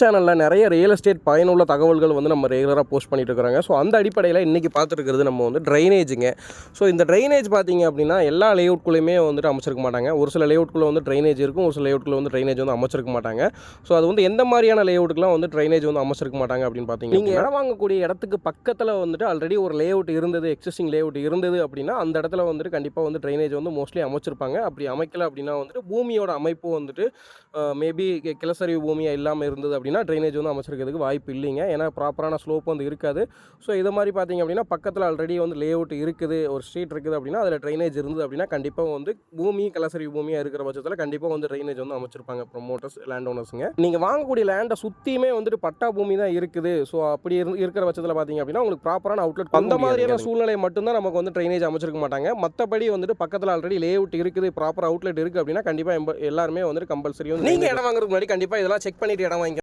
சேனலில் நிறைய real estate பயனுள்ள தகவல்கள் வந்து நம்ம ரெகுலராக போஸ்ட் பண்ணிட்டு இருக்கிறாங்க ஸோ அந்த அடிப்படையில் இன்றைக்கி பார்த்துருக்கிறது நம்ம வந்து ட்ரைனேஜுங்க ஸோ இந்த ட்ரைனேஜ் பார்த்தீங்க அப்படின்னா எல்லா லேஅவுட்குள்ளேயுமே வந்துட்டு அமைச்சிருக்க மாட்டாங்க. ஒரு சில லேஅவுட்குள்ளே வந்து ட்ரைனேஜ் இருக்கும் ஒரு சில லேஅவுட்குள்ளே வந்து ட்ரைனேஜ் வந்து அமைச்சிருக்க மாட்டாங்க. ஸோ அது வந்து எந்த மாதிரியான லேஅவுட்டுக்குலாம் வந்து ட்ரைனேஜ் வந்து அமைச்சிருக்க மாட்டாங்க அப்படின்னு பார்த்தீங்க நீங்கள் இடம் வாங்கக்கூடிய இடத்துக்கு பக்கத்தில் வந்துட்டு ஆல்ரெடி ஒரு லேஅவுட் இருந்தது எக்ஸிஸ்டிங் லேஅவுட் இருந்தது அப்படின்னா அந்த இடத்துல வந்துட்டு கண்டிப்பாக வந்து ட்ரைனேஜ் வந்து மோஸ்ட்லி அமைச்சிருப்பாங்க. அப்படி அமைக்கல அப்படின்னா வந்துட்டு பூமியோட அமைப்பு வந்துட்டு மேபி கிளசரி பூமியாக இல்லாமல் இருந்தது அப்படின்னா ட்ரைனேஜ் வந்து அமைச்சிருக்கிறதுக்கு வாய்ப்பு இல்லைங்க. ஏன்னா ப்ராப்பரான ஸ்லோப் வந்து இருக்காது. ஸோ இது மாதிரி பார்த்தீங்க அப்படின்னா பக்கத்தில் ஆல்ரெடி வந்து லேஅவுட் இருக்குது ஒரு ஸ்ட்ரீட் இருக்குது அப்படின்னா அதில் ட்ரைனேஜ் இருந்தது அப்படின்னா கண்டிப்பாக வந்து பூமி கிளசரி பூமியாக இருக்கிற பட்சத்தில் கண்டிப்பாக வந்து ட்ரைனேஜ் வந்து அமைச்சிருப்பாங்க ப்ரொமோட்டர்ஸ் லேண்ட் ஓனர்ஸுங்க நீங்கள் வாங்கக்கூடிய லேண்டை சுற்றியுமே வந்துட்டு பட்டா பூமி தான் இருக்குது. ஸோ அப்படி இரு இருக்கிற பட்சத்தில் பார்த்தீங்க அப்படின்னா உங்களுக்கு ப்ராப்பரான அவுட்லெட் அந்த மாதிரியான சூழ்நிலை மட்டும்தான் நமக்கு வந்து ட்ரைனேஜ் அமைச்சிருக்க மாட்டாங்க. மற்றபடி வந்துட்டு பக்கத்தில் ஆல்ரெடி லேஅவுட் இருக்குது ப்ராப்பர் அவுட்லெட் இருக்குது அப்படின்னா கண்டிப்பாக எல்லாருமே வந்துட்டு கம்பல்சரி வந்து நீங்கள் இடம் வாங்குறதுக்கு முன்னாடி கண்டிப்பாக இதெல்லாம் செக் பண்ணிட்டு இடம் வாங்கி